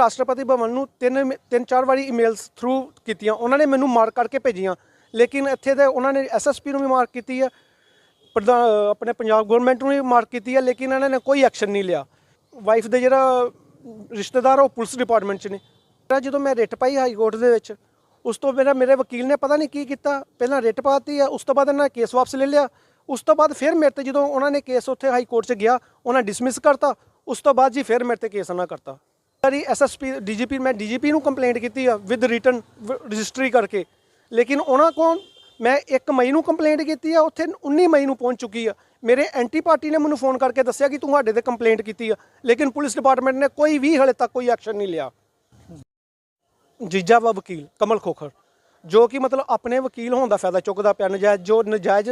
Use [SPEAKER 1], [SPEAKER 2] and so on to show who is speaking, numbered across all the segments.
[SPEAKER 1] ਰਾਸ਼ਟਰਪਤੀ ਭਵਨ ਨੂੰ ਤਿੰਨ ਤਿੰਨ ਚਾਰ ਵਾਰੀ ਈਮੇਲਸ ਥਰੂ ਕੀਤੀਆਂ। ਉਹਨਾਂ ਨੇ ਮੈਨੂੰ ਮਾਰ ਕਰਕੇ ਭੇਜੀਆਂ। ਲੇਕਿਨ ਇੱਥੇ ਦੇ ਉਹਨਾਂ ਨੇ ਐਸਐਸਪੀ ਨੂੰ ਵੀ ਮਾਰਕ ਕੀਤੀ ਹੈ ਪ੍ਰਧਾਨ ਆਪਣੇ ਪੰਜਾਬ ਗਵਰਨਮੈਂਟ ਨੂੰ ਵੀ ਮਾਰਕ ਕੀਤੀ ਹੈ ਲੇਕਿਨ ਇਹਨਾਂ ਨੇ ਕੋਈ ਐਕਸ਼ਨ ਨਹੀਂ ਲਿਆ। ਵਾਈਫ ਦੇ ਜਿਹੜਾ ਰਿਸ਼ਤੇਦਾਰ ਉਹ ਪੁਲਿਸ ਡਿਪਾਰਟਮੈਂਟ 'ਚ ਨੇ। ਤਾਂ ਜਦੋਂ ਮੈਂ ਰਿਟ ਪਾਈ ਹਾਈ ਕੋਰਟ ਦੇ ਵਿੱਚ, ਉਸ ਤੋਂ ਮੇਰਾ ਮੇਰੇ ਵਕੀਲ ਨੇ ਪਤਾ ਨਹੀਂ ਕੀ ਕੀਤਾ। ਪਹਿਲਾਂ ਰਿਟ ਪਾਤੀ ਹੈ ਉਸ ਤੋਂ ਬਾਅਦ ਇਹਨਾਂ ਨੇ ਕੇਸ ਵਾਪਸ ਲੈ ਲਿਆ। ਉਸ ਤੋਂ ਬਾਅਦ ਫਿਰ ਮੇਰੇ ਤੇ ਜਦੋਂ ਉਹਨਾਂ ਨੇ ਕੇਸ ਉੱਥੇ ਹਾਈ ਕੋਰਟ 'ਚ ਗਿਆ, ਉਹਨਾਂ ਡਿਸਮਿਸ ਕਰਤਾ। ਉਸ ਤੋਂ ਬਾਅਦ ਜੀ ਫਿਰ ਮੇਰੇ ਤੇ ਕੇਸ ਨਾ ਕਰਤਾ। ਸਾਰੀ ਐਸਐਸਪੀ ਡੀਜੀਪੀ ਮੈਂ ਡੀਜੀਪੀ ਨੂੰ ਕੰਪਲੇਂਟ ਕੀਤੀ ਆ ਵਿਦ ਰਿਟਨ ਰਜਿਸਟਰੀ ਕਰਕੇ। ਲੇਕਿਨ ਉਹਨਾਂ ਕੋਲ ਮੈਂ 1 ਮਈ ਨੂੰ ਕੰਪਲੇਂਟ ਕੀਤੀ ਆ, ਉੱਥੇ 19 ਮਈ ਨੂੰ ਪਹੁੰਚ ਚੁੱਕੀ ਆ। ਮੇਰੇ ਐਂਟੀ ਪਾਰਟੀ ਨੇ ਮੈਨੂੰ ਫੋਨ ਕਰਕੇ ਦੱਸਿਆ ਕਿ ਤੁਹਾਡੇ ਤੇ ਕੰਪਲੇਂਟ ਕੀਤੀ ਆ, ਲੇਕਿਨ ਪੁਲਿਸ ਡਿਪਾਰਟਮੈਂਟ ਨੇ ਕੋਈ ਵੀ ਹਲੇ ਤੱਕ ਕੋਈ ਐਕਸ਼ਨ ਨਹੀਂ ਲਿਆ। ਜੀਜਾ ਵਾ ਵਕੀਲ, ਕਮਲ ਖੋਖਰ, ਜੋ ਕਿ ਮਤਲਬ ਆਪਣੇ ਵਕੀਲ ਹੋਣ ਦਾ ਫਾਇਦਾ ਚੁੱਕਦਾ ਪਿਆ, ਨਜਾਇਜ਼, ਜੋ ਨਜਾਇਜ਼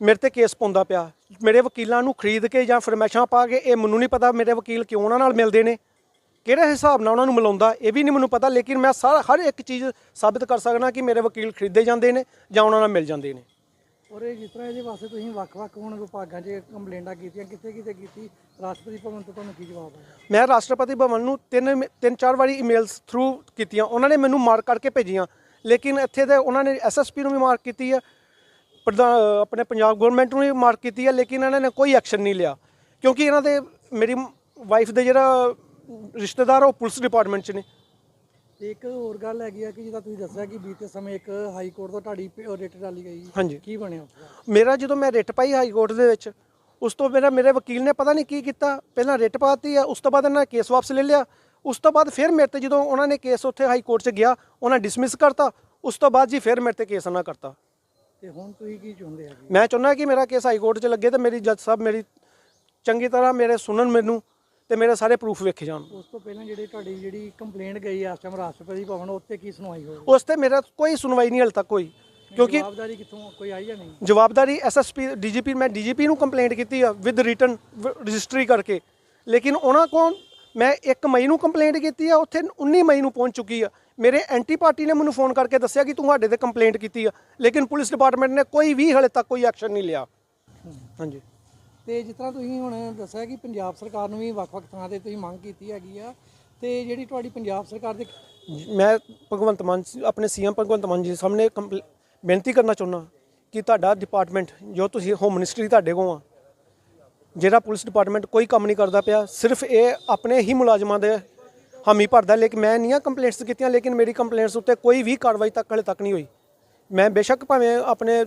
[SPEAKER 1] ਮੇਰੇ ਤੇ ਕੇਸ ਪਾਉਂਦਾ ਪਿਆ। ਮੇਰੇ ਵਕੀਲਾਂ ਨੂੰ ਖਰੀਦ ਕੇ ਜਾਂ ਫਰਮੈਸ਼ਾਂ ਪਾ ਕੇ, ਇਹ ਮੈਨੂੰ ਨਹੀਂ ਪਤਾ ਮੇਰੇ ਵਕੀਲ ਕਿਉਂ ਉਹਨਾਂ ਨਾਲ ਮਿਲਦੇ ਨੇ। ਕਿਹੜੇ ਹਿਸਾਬ ਨਾਲ ਉਹਨਾਂ ਨੂੰ ਮਿਲਾਉਂਦਾ ਇਹ ਵੀ ਨਹੀਂ ਮੈਨੂੰ ਪਤਾ ਲੇਕਿਨ ਮੈਂ ਸਾਰਾ ਹਰ ਇੱਕ ਚੀਜ਼ ਸਾਬਿਤ ਕਰ ਸਕਦਾ ਕਿ ਮੇਰੇ ਵਕੀਲ ਖਰੀਦੇ ਜਾਂਦੇ ਨੇ ਜਾਂ ਉਹਨਾਂ ਨਾਲ ਮਿਲ ਜਾਂਦੇ ਨੇ।
[SPEAKER 2] ਔਰ ਇਹ ਜਿਸ ਤਰ੍ਹਾਂ ਇਹਦੇ ਵਾਸਤੇ ਤੁਸੀਂ ਵੱਖ-ਵੱਖ ਹੁਣ ਵਿਭਾਗਾਂ 'ਚ ਕੰਪਲੇਂਟਾਂ ਕੀਤੀਆਂ ਕਿੱਥੇ ਕਿੱਥੇ ਕੀਤੀ? ਰਾਸ਼ਟਰਪਤੀ ਭਵਨ ਤੋਂ ਤੁਹਾਨੂੰ ਕੀ ਜਵਾਬ ਆਇਆ?
[SPEAKER 1] ਮੈਂ ਰਾਸ਼ਟਰਪਤੀ ਭਵਨ ਨੂੰ ਤਿੰਨ ਤਿੰਨ ਚਾਰ ਵਾਰੀ ਈਮੇਲਸ ਥਰੂ ਕੀਤੀਆਂ। ਉਹਨਾਂ ਨੇ ਮੈਨੂੰ ਮਾਰਕ ਕਰਕੇ ਭੇਜੀਆਂ। ਲੇਕਿਨ ਇੱਥੇ ਦੇ ਉਹਨਾਂ ਨੇ ਐਸਐਸਪੀ ਨੂੰ ਵੀ ਮਾਰਕ ਕੀਤੀ ਹੈ ਪ੍ਰਧਾਨ ਆਪਣੇ ਪੰਜਾਬ ਗਵਰਨਮੈਂਟ ਨੂੰ ਵੀ ਮਾਰਕ ਕੀਤੀ ਹੈ ਲੇਕਿਨ ਇਹਨਾਂ ਨੇ ਕੋਈ ਐਕਸ਼ਨ ਨਹੀਂ ਲਿਆ। ਕਿਉਂਕਿ ਇਹਨਾਂ ਦੇ ਮੇਰੀ ਵਾਈਫ ਦੇ ਜਿਹੜਾ ਰਿਸ਼ਤੇਦਾਰ ਆ, ਉਹ ਪੁਲਿਸ ਡਿਪਾਰਟਮੈਂਟ 'ਚ ਨੇ।
[SPEAKER 2] ਤੇ ਇੱਕ ਹੋਰ ਗੱਲ ਹੈਗੀ ਆ ਕਿ ਜਿੱਦਾਂ ਤੁਸੀਂ ਦੱਸਿਆ ਕਿ ਬੀਤੇ ਸਮੇਂ ਇੱਕ ਹਾਈ ਕੋਰਟ ਤੋਂ ਤੁਹਾਡੀ ਰਿਟ ਡਾਲੀ ਗਈ।
[SPEAKER 1] ਹਾਂਜੀ।
[SPEAKER 2] ਕੀ ਬਣਿਆ?
[SPEAKER 1] ਮੇਰਾ ਜਦੋਂ ਮੈਂ ਰਿਟ ਪਾਈ ਹਾਈ ਕੋਰਟ ਦੇ ਵਿੱਚ ਉਸ ਤੋਂ ਮੇਰਾ ਮੇਰੇ ਵਕੀਲ ਨੇ ਪਤਾ ਨਹੀਂ ਕੀ ਕੀਤਾ। ਪਹਿਲਾਂ ਰਿਟ ਪਾਤੀ ਆ ਉਸ ਤੋਂ ਬਾਅਦ ਇਹਨਾਂ ਨੇ ਕੇਸ ਵਾਪਸ ਲੈ ਲਿਆ। ਉਸ ਤੋਂ ਬਾਅਦ ਫਿਰ ਮੇਰੇ ਤੇ ਜਦੋਂ ਉਹਨਾਂ ਨੇ ਕੇਸ ਉੱਥੇ ਹਾਈ ਕੋਰਟ 'ਚ ਗਿਆ ਉਹਨਾਂ ਡਿਸਮਿਸ ਕਰਤਾ। ਉਸ ਤੋਂ ਬਾਅਦ ਜੀ ਫਿਰ ਮੇਰੇ ਤੇ ਕੇਸ ਨਾ ਕਰਤਾ।
[SPEAKER 2] ਤੇ ਹੁਣ ਤੁਸੀਂ ਕੀ ਚਾਹੁੰਦੇ ਹੈਗੇ?
[SPEAKER 1] ਮੈਂ ਚਾਹੁੰਦਾ ਕਿ ਮੇਰਾ ਕੇਸ ਹਾਈ ਕੋਰਟ 'ਚ ਲੱਗੇ ਤੇ ਮੇਰੀ ਜੱਜ ਸਾਹਿਬ ਮੇਰੀ ਚੰਗੀ ਤਰ੍ਹਾਂ ਮੇਰੇ ਸੁਣਨ ਮੈਨੂੰ। ਤੇ ਮੇਰੇ ਸਾਰੇ ਪ੍ਰੂਫ ਵੇਖੇ ਜਾਣ।
[SPEAKER 2] ਉਸ ਤੋਂ ਪਹਿਲਾਂ ਜਿਹੜੀ ਤੁਹਾਡੀ ਜਿਹੜੀ ਕੰਪਲੇਂਟ ਗਈ ਆ ਇਸ ਟਾਈਮ ਰਾਸ਼ਟਰਪਤੀ ਭਵਨ ਉੱਤੇ ਕੀ ਸੁਣਵਾਈ ਹੋਈ
[SPEAKER 1] ਉਸ ਤੇ ਮੇਰਾ ਕੋਈ ਸੁਣਵਾਈ ਨਹੀਂ ਹਾਲੇ ਤੱਕ ਹੋਈ ਕਿਉਂਕਿ
[SPEAKER 2] ਜਵਾਬਦਾਰੀ ਕਿੱਥੋਂ ਕੋਈ ਆਈ ਜਾਂ ਨਹੀਂ?
[SPEAKER 1] ਜਵਾਬਦਾਰੀ ਐਸਐਸਪੀ ਡੀਜੀਪੀ ਮੈਂ ਡੀਜੀਪੀ ਨੂੰ ਕੰਪਲੇਂਟ ਕੀਤੀ ਆ ਵਿਦ ਰਿਟਨ ਰਜਿਸਟਰੀ ਕਰਕੇ। ਲੇਕਿਨ ਉਹਨਾਂ ਕੋਲ ਮੈਂ 1 ਮਈ ਨੂੰ ਕੰਪਲੇਂਟ ਕੀਤੀ ਆ ਉੱਥੇ 19 ਮਈ ਨੂੰ ਪਹੁੰਚ ਚੁੱਕੀ ਆ। ਮੇਰੇ ਐਂਟੀ ਪਾਰਟੀ ਨੇ ਮੈਨੂੰ ਫੋਨ ਕਰਕੇ ਦੱਸਿਆ ਕਿ ਤੁਹਾਡੇ ਤੇ ਕੰਪਲੇਂਟ ਕੀਤੀ ਆ ਲੇਕਿਨ ਪੁਲਿਸ ਡਿਪਾਰਟਮੈਂਟ ਨੇ ਕੋਈ ਵੀ ਹਲੇ ਤੱਕ ਕੋਈ ਐਕਸ਼ਨ ਨਹੀਂ ਲਿਆ। ਹਾਂਜੀ।
[SPEAKER 2] ਤੇ ਜਿਸ ਤਰ੍ਹਾਂ ਤੁਸੀਂ ਹੁਣ ਦੱਸਿਆ ਕਿ ਪੰਜਾਬ ਸਰਕਾਰ ਨੂੰ ਵੀ ਵੱਖ-ਵੱਖ ਥਾਂ ਤੇ ਤੁਸੀਂ ਮੰਗ ਕੀਤੀ ਹੈਗੀ ਆ, ਤੇ ਜਿਹੜੀ ਤੁਹਾਡੀ ਪੰਜਾਬ ਸਰਕਾਰ ਦੇ
[SPEAKER 1] ਮੈਂ ਭਗਵੰਤ ਮਾਨ ਜੀ- ਆਪਣੇ ਸੀਐਮ ਭਗਵੰਤ ਮਾਨ ਜੀ ਸਾਹਮਣੇ ਕੰਪਲ- ਬੇਨਤੀ ਕਰਨਾ ਚਾਹੁੰਦਾ ਕਿ ਤੁਹਾਡਾ ਡਿਪਾਰਟਮੈਂਟ ਜੋ ਤੁਸੀਂ ਹੋਮ ਮਿਨਿਸਟਰੀ ਤੁਹਾਡੇ ਕੋਲ ਆ, ਜਿਹੜਾ ਪੁਲਿਸ ਡਿਪਾਰਟਮੈਂਟ ਕੋਈ ਕੰਮ ਨਹੀਂ ਕਰਦਾ ਪਿਆ, ਸਿਰਫ ਇਹ ਆਪਣੇ ਹੀ ਮੁਲਾਜ਼ਮਾਂ ਦੇ ਹਾਮੀ ਭਰਦਾ, ਲੇਕਿਨ ਮੈਂ ਨਹੀਂ ਆ ਕੰਪਲੇਂਟਸ ਕੀਤੀਆਂ, ਲੇਕਿਨ ਮੇਰੀ ਕੰਪਲੇਂਟਸ ਉੱਤੇ ਕੋਈ ਵੀ ਕਾਰਵਾਈ ਤੱਕ ਹਲੇ ਤੱਕ ਨਹੀਂ ਹੋਈ। ਮੈਂ ਬੇਸ਼ੱਕ ਭਾਵੇਂ ਆਪਣੇ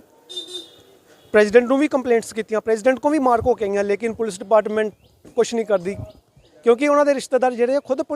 [SPEAKER 1] ਪ੍ਰੈਜ਼ੀਡੈਂਟ ਨੂੰ ਵੀ ਕੰਪਲੇਂਟਸ ਕੀਤੀਆਂ ਪ੍ਰੈਜ਼ੀਡੈਂਟ ਕੋ ਵੀ ਮਾਰ ਹੋ ਕੇ ਆਈਆਂ ਲੇਕਿਨ ਪੁਲਿਸ ਡਿਪਾਰਟਮੈਂਟ ਕੁਝ ਨਹੀਂ ਕਰਦੀ, ਕਿਉਂਕਿ ਉਹਨਾਂ ਦੇ ਰਿਸ਼ਤੇਦਾਰ ਜਿਹੜੇ ਆ ਖੁਦ ਪੁਲਿਸ